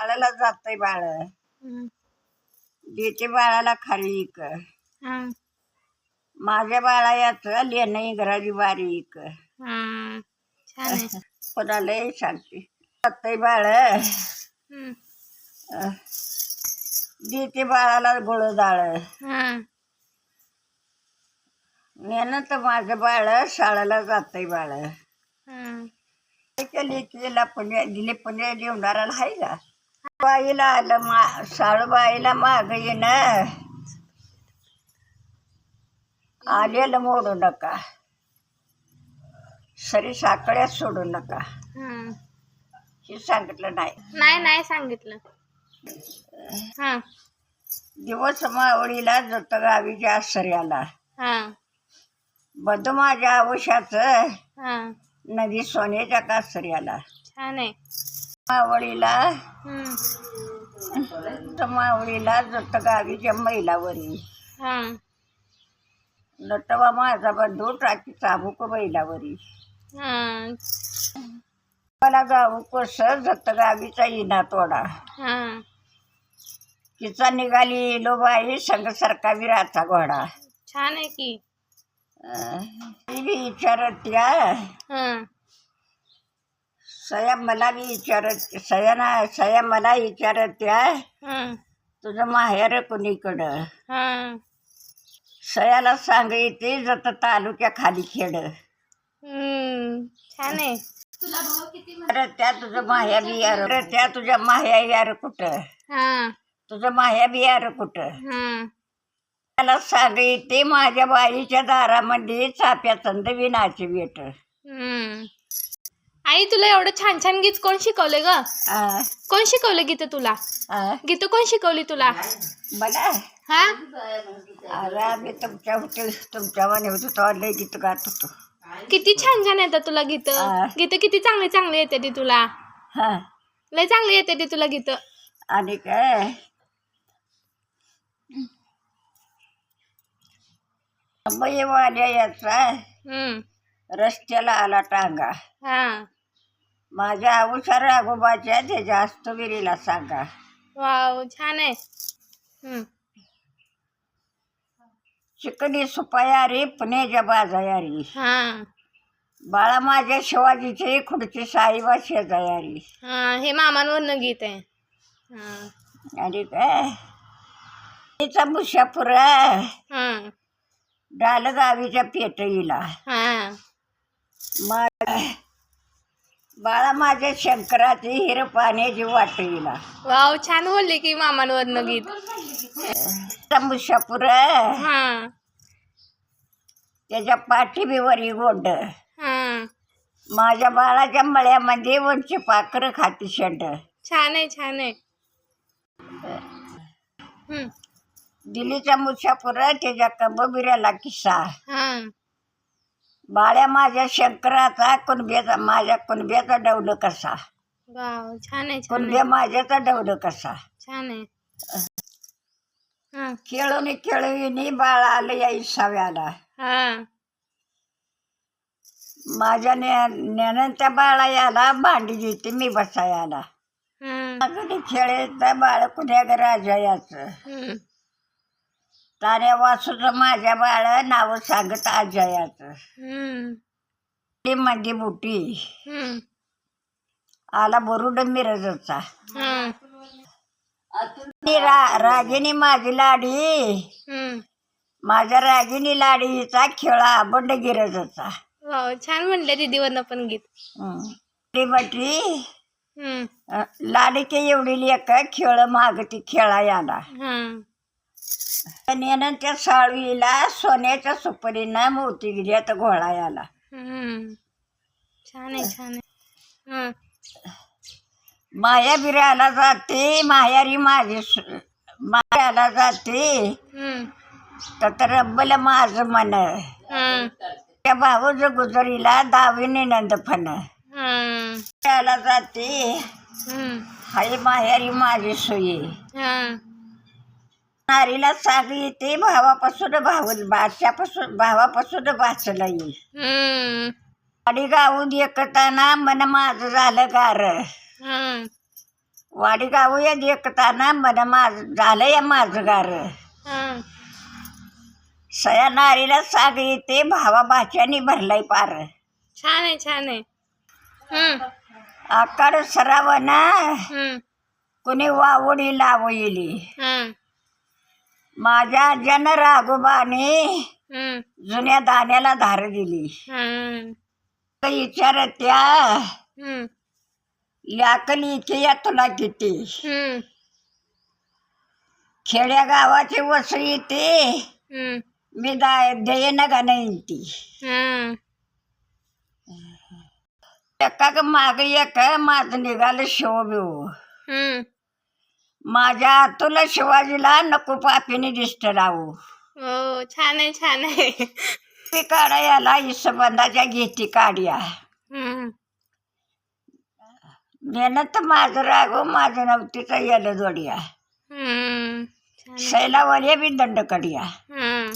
शाळेला जातय बाळ. देते बाळाला खारीक हा. माझ्या बाळायाचं लेणं इंग्रजी बारीक हा. छान आहे कोणालाही सांगते जातय बाळ. देते बाळाला गोळ डाळ हा. मेहनत तर माझं बाळ शाळेला जातय बाळ हा. पुण्या दिले पुण्या लिवणाराला आहे का बाईला आलं मा साळूबाईला माग येणं. आलेलं मोडू नका. सरी साकळ्यात सोडू नका. हा. हे सांगितलं नाही. नाही नाही सांगितलं. हा. दिवस मावळीला जत गावीच्या आश्रयाला. हा. बंधू माझ्या आयुष्याचं हा. नदी सोन्याच्या कासऱ्याला. छान आहे. मावळीला. मावळीला जत गावीच्या मैलावरी. हा. नटवा माझा बंधू टाकी चाबूक बैलावरी मला गाऊ कोस जत गावीचा इना तोडा. तिचा निघाली लोबाई संग सरका विराचा घोडा. छान आहे की. अं, ती बी विचारत या हा. सया मला बी विचारत सया ना सया मला विचारत या हा? तुझं माहेर कुणीकडं? हा. सयाला सांग येते जत तालुक्या खाली खेड छान आहे. अरे त्या तुझं माह्या बियार अरे त्या तुझ्या माह्या यार कुठं? हा. तुझं माह्या बियार कुठं? हा. त्याला सांग येते माझ्या बाईच्या दारामध्ये चाप्या चंद विनाची बेट आई तुला एवढं छान छान गीत कोण शिकवले ग? कोण शिकवलं गीत तुला? गीत कोण शिकवली तुला? मला हा? अरे आम्ही तुमच्या होते तुमच्या मने होतो तो लय गीत गात होतो. किती छान छान येतात तुला गीत. हा. गीत किती चांगले चांगले येते ती तुला. हा. लय चांगले येते ती तुला गीत. आणि काय? वाल्या याचा हम्म. रस्त्याला आला टांगा. हा. माझ्या आऊसा राघोबाच्या त्याच्या अस्तविरीला सांगा. वाव छान आहे. हम्म. चिकनी सुपायारी पुण्याच्या बाजायारी. हा. बाळा माझ्या शिवाजीची खुडची साईबा शेजायारी हा हे मामांवरनं गीत आहे. हा. आणि काय? तिचा मुशापुरा. हा. डाल गावीच्या पेटईला. हा. मा बाळा माझ्या शंकराची हिर पाण्याची वाटईला वाव छान बोलली की मामांवरनं गीत. हा. त्याच्या पाठीबीवरी गोंड. हा. माझ्या बाळाच्या मळ्यामध्ये वरची पाखरं खाती शेंड. छान आहे छान आहे. हम्म. मुशापुरा त्याच्या कंबबिऱ्याला किस्सा. हा. बाळ्या माझ्या शंकराचा कुणब्याचा माझ्या कुणब्याचा डवलं कसा? वाव छान आहे छान कुणब्या आहे. माझ्याचा डवलं कसा? छान आहे. हा. खेळून खेळून बाळ आलं या इसाव्याला. हा. माझ्या ज्ञान त्या बाळा याला भांडी देते मी बसायाला. हा. कधी खेळायचं बाळ कुण्या राजा याचं हम्म. ताऱ्या वासूचं माझ्या बाळ नाव सांगत हम्म. ती म्हणजे बुटी. हम्म. आला बरुड मिरजचा. ती रा रागिनी माझी लाडी. हम्म. माझ्या रागिनी लाडीचा खेळा बंड गिरजचा वाव छान म्हणले दीदीवरनं पण गीत. ती म्हटली हम्म. लाडीके एवढी लेक खेळ मागती खेळा याला त्या साळवीला सोन्याच्या सुपारीनं मोती गिऱ्यात घोळा याला हम्म. छान आहे छान आहे. हा. माया बिराला जाते मायारी माझी सु- मायाला जाते. तर रब्बल माझं मन हा त्या भाऊज गुजरीला दाविनी नंदफन हा त्याला जाते. हाय मायारी माझी सोयी हा नारीला सांग येते भावापासून भाऊ बाच्यापासून भावापासून वाचलं येईल हम्म. गाडी गाऊन एकताना मन माझं झालं गार. वाडी गावूया देखताना मला माझ झालं या माझं गार. सया नारीला साग येते भावा भाच्यानी भरलाय पार. छान आहे छान आहे. आकाड सरावना हं, कुणी वावडी लावली हं, माझ्या जन राघोबाने जुन्या दाण्याला धार दिली. हं, विचार त्या हं, लाकली की या तुला किती. खेड्या गावाची वस येते मी दा देईन का नाही ती हं. एका माग एक माझं निघालं शिव बिव. माझ्या तुला शिवाजीला नको पापीने दिसत लावू हो छान आहे छान आहे मी काढा याला इसबंदाच्या घेती काढ्या हं, मेहनत माझं रागो माझं नव्हतीचा येलं जोड्या हं. छान. शैलावाल्या बी दंड कड्या हं.